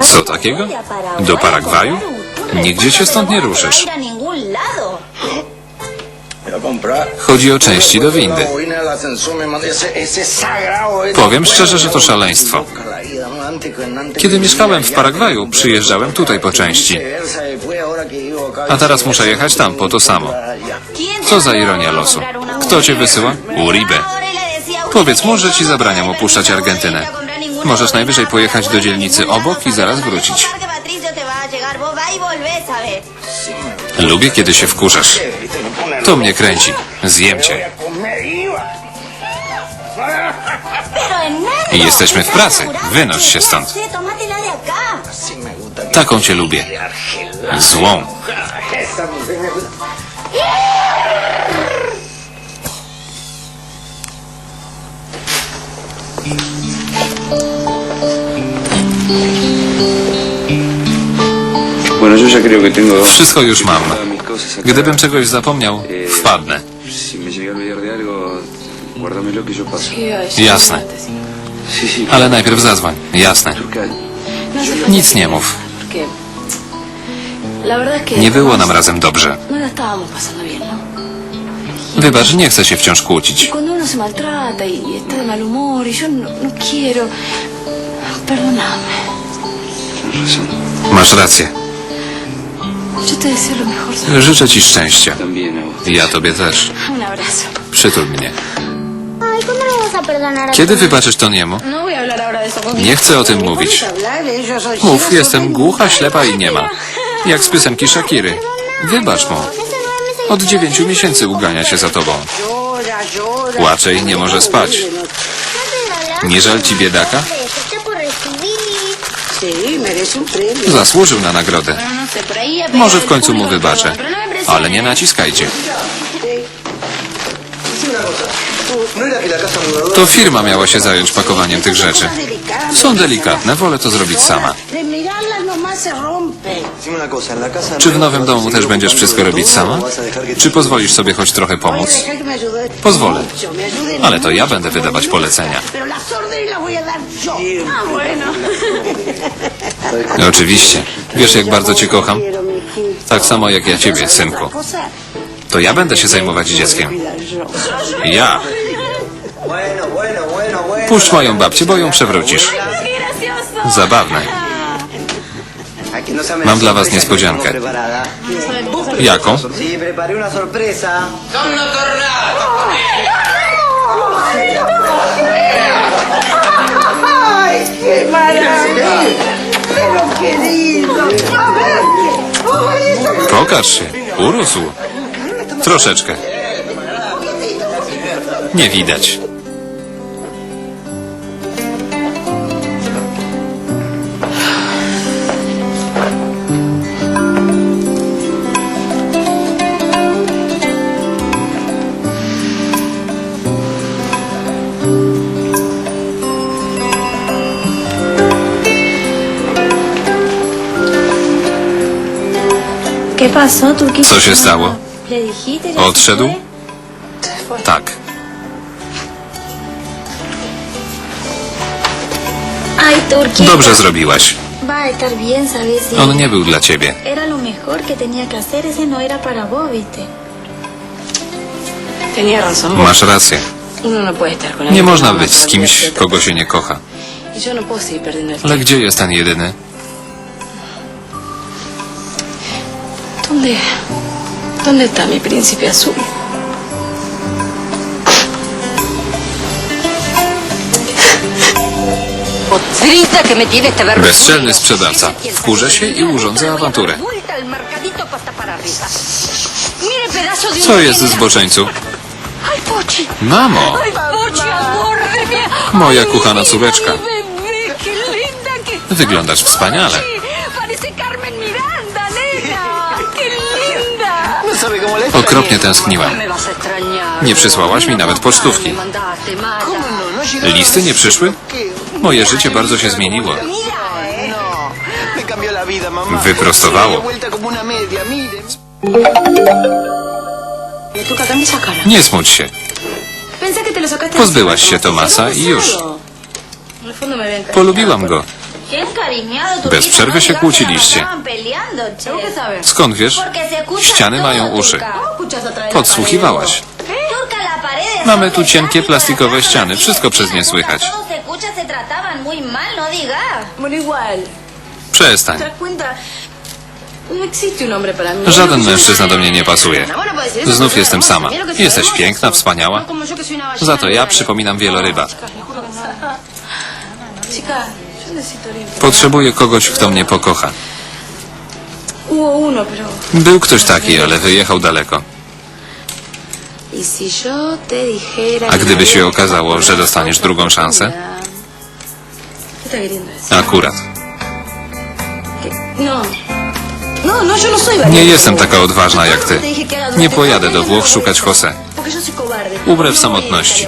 Co takiego? Do Paragwaju? Nigdzie się stąd nie ruszysz. Chodzi o części do windy. Powiem szczerze, że to szaleństwo. Kiedy mieszkałem w Paragwaju, przyjeżdżałem tutaj po części. A teraz muszę jechać tam po to samo. Co za ironia losu. Kto cię wysyła? Uribe. Powiedz mu, że ci zabraniam opuszczać Argentynę. Możesz najwyżej pojechać do dzielnicy obok i zaraz wrócić. Lubię, kiedy się wkurzasz. To mnie kręci. Zjem cię. I jesteśmy w pracy. Wynoś się stąd. Taką cię lubię. Złą. Wszystko już mam. Gdybym czegoś zapomniał, wpadnę. Yo paso. Jasne. Ale najpierw zadzwoń. Jasne. Nic nie mów. Nie było nam razem dobrze. no no? Wybacz, nie chcę się wciąż kłócić. No, no razón. Masz rację. Życzę ci szczęścia. Ja tobie też. Un abrazo. Przytul mnie. Ay, ¿cuándo le vas a perdonar a Kiedy wybaczysz Toniemu? No voy a hablar ahora de eso con Nie chcę o tym mówić. Mów, jestem głucha, ślepa i nie ma. Jak z piosenki Shakiry. Wybacz mu. Od dziewięciu miesięcy ugania się za tobą. Płacze i nie może spać. Nie żal ci biedaka? por recibir. Sí, merece un premio. Zasłużył na nagrodę. Może w końcu mu wybaczę. Ale nie naciskajcie. To firma miała się zająć pakowaniem tych rzeczy. Są delikatne, wolę to zrobić sama. Czy w nowym domu też będziesz wszystko robić sama? Czy pozwolisz sobie choć trochę pomóc? Pozwolę. Ale to ja będę wydawać polecenia. Bueno. Oczywiście. Wiesz, jak bardzo cię kocham? Tak samo jak ja ciebie, synku. To ja będę się zajmować dzieckiem. Ja. Puść moją babcię, bo ją przewrócisz. Zabawne. Mam dla was niespodziankę. Jaką? Pokaż się. Urósł. Troszeczkę. Nie widać. Co się stało? Odszedł? Tak. Dobrze zrobiłaś. On nie był dla ciebie. No. Masz rację. No Nie można być z kimś, kogo się nie kocha. Y no Ale gdzie jest ten jedyny? ¿Dónde? ¿Dónde está mi príncipe azul? Bezczelny sprzedawca. Wkurzę się i urządzę awanturę. Co jest zboczeńcu? Mamo! Moja kochana córeczka. Wyglądasz wspaniale. Okropnie extrañar. Nie przysłałaś mi nawet pocztówki. Listy nie przyszły? Moje życie bardzo się zmieniło. Wyprostowało. Nie smuć się. Pozbyłaś się Tomasa i już. Polubiłam go. Bez przerwy się kłóciliście. Skąd wiesz? Ściany mają uszy. Turca. ¿Cómo escuchas a través de la Podsłuchiwałaś. Mamy tu cienkie plastikowe ściany, wszystko przez nie słychać. Przestań. Żaden mężczyzna do mnie nie pasuje. Znów jestem sama. Jesteś piękna, wspaniała. Za to ja przypominam wieloryba. Potrzebuję kogoś, kto mnie pokocha. Był ktoś taki, ale wyjechał daleko. ¿Y si yo te dijera... A gdyby się okazało, że dostaniesz drugą szansę? Akurat. Nie jestem taka odważna jak ty. Nie pojadę do Włoch szukać Jose. W No samotności.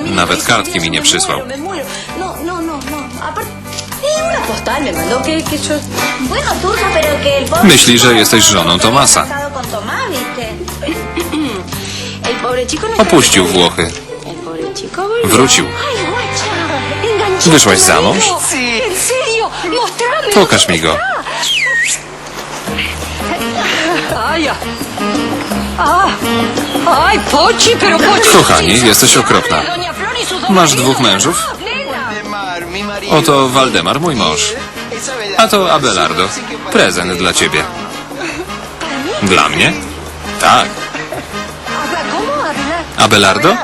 Nawet kartki "Mira, mi nie przysłał. Una postal me mandó que, que yo... Bueno, Turca, pero que el pobre Myśli, że jesteś żoną se había Tomasa. no... Opuścił Włochy. Wrócił. Wyszłaś za mąż? Pokaż mi go. Ah. Pochi. Kochanie, jesteś okropna. Y Masz dwóch mężów? Oto Waldemar, mój mąż. A to Abelardo. Prezent dla ciebie. Dla mnie? Tak. Abelardo?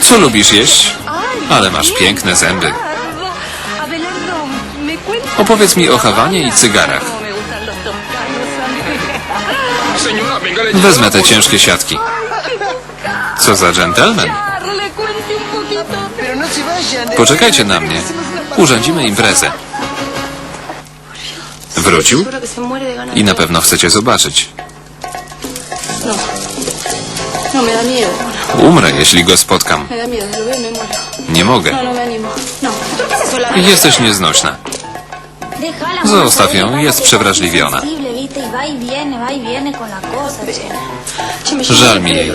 Co lubisz jeść? Ale masz piękne zęby. Opowiedz mi o Hawanie i cygarach. Wezmę te ciężkie siatki. Co za dżentelmen. Poczekajcie na mnie. Urządzimy imprezę. Wrócił i na pewno chcecie zobaczyć. Umrę, jeśli go spotkam. Nie mogę. Jesteś nieznośna. Zostaw ją, jest es przewrażliwiona. ¿Viste? Y va y viene, va y viene con la cosa, che. Żal mi jej.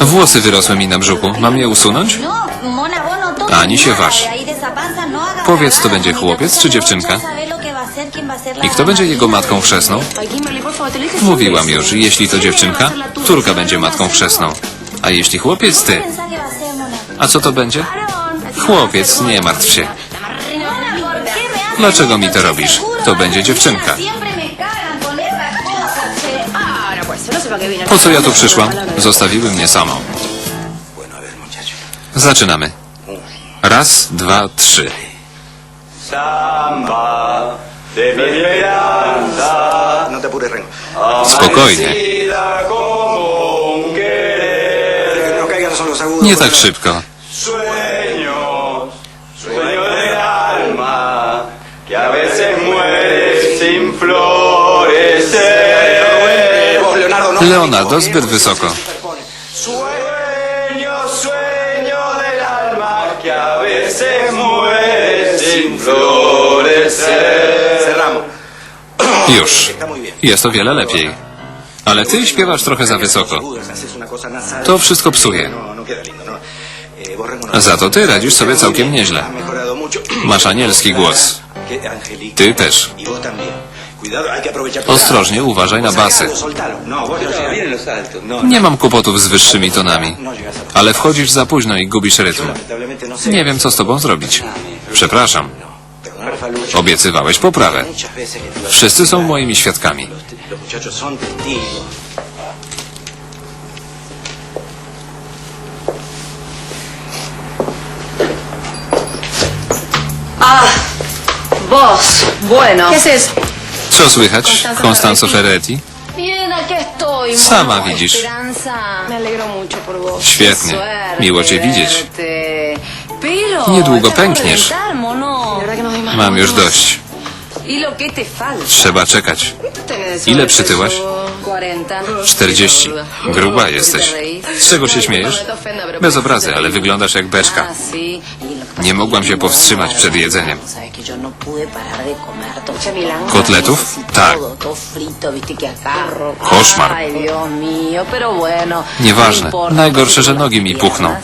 Włosy wyrosły mi na brzuchu. Mam je usunąć? No, mona, vos no toques Ani się nada waż. de ahí de esa panza, no hagas Powiedz, to będzie chłopiec czy no dziewczynka? mucho saber lo que va a ser, quién va a ser la I kto będzie jego matką chrzestną? Mówiłam już, jeśli to dziewczynka, córka będzie matką chrzestną. A jeśli chłopiec, ty. Pensá que va a ser, mona. A co to będzie? Chłopiec, nie martw się. Mona, ¿por qué me haces Dlaczego mi to robisz? To będzie dziewczynka. Po co ja tu przyszłam? Zostawiły mnie samą. Zaczynamy. Raz, dwa, trzy. Samba de mi esperanza. Sin florecer. Cerramos. Już. Jest o wiele lepiej. Ale ty śpiewasz trochę za wysoko. To wszystko psuje. No, no no. Eh. Za to ty radzisz sobie całkiem nieźle. Masz anielski głos. Ty też. Y. Ostrożnie, uważaj na basy. No, no altos. No, Nie mam kłopotów z wyższymi tonami. Ale wchodzisz za późno i gubisz rytm. Nie wiem, co z tobą zrobić. Przepraszam. Obiecywałeś poprawę. Wszyscy są moimi świadkami. Vos, bueno. ¿Qué haces? Co słychać, Constanzo Ferretti? Bien, aquí estoy. Sama widzisz. Esperanza. Me alegro mucho por vos. Świetnie. Miło cię widzieć. Niedługo pękniesz. no Mam już dość. ¿Y? Trzeba czekać. Ile przytyłaś? 40. 40. Gruba jesteś. Z czego się śmiejesz? Bez obrazy, ale wyglądasz jak beczka. Nie mogłam się powstrzymać przed jedzeniem. Kotletów? Tak. Koszmar. Nieważne. Najgorsze, że nogi mi puchną.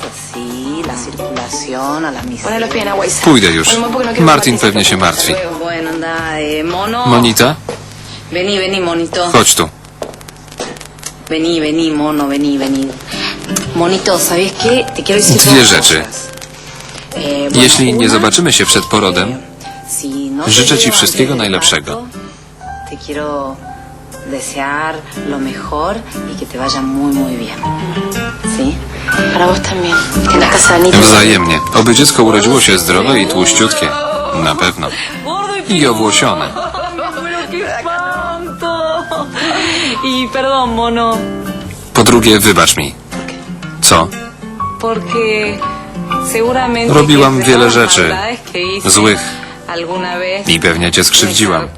Pójdę już. Martin pewnie się martwi. Monita, chodź tu. Vení, vení, mono, vení, vení. Monito, ¿sabes qué? Te quiero decir Dwie rzeczy. cosas. Eh, Jeśli nie zobaczymy się przed porodem, eh, si no te życzę ci wszystkiego najlepszego. parto, Te quiero desear lo mejor y que te vaya muy, muy bien. ¿Sí? Para vos también. Que nazcas sanito. Wzajemnie. Oby dziecko urodziło się zdrowe i tłuściutkie. Na pewno. I owłosione. Y perdón, mono, Po drugie, wybacz mi. Co? porque seguramente Robiłam wiele rzeczy złych i pewnie cię skrzywdziłam.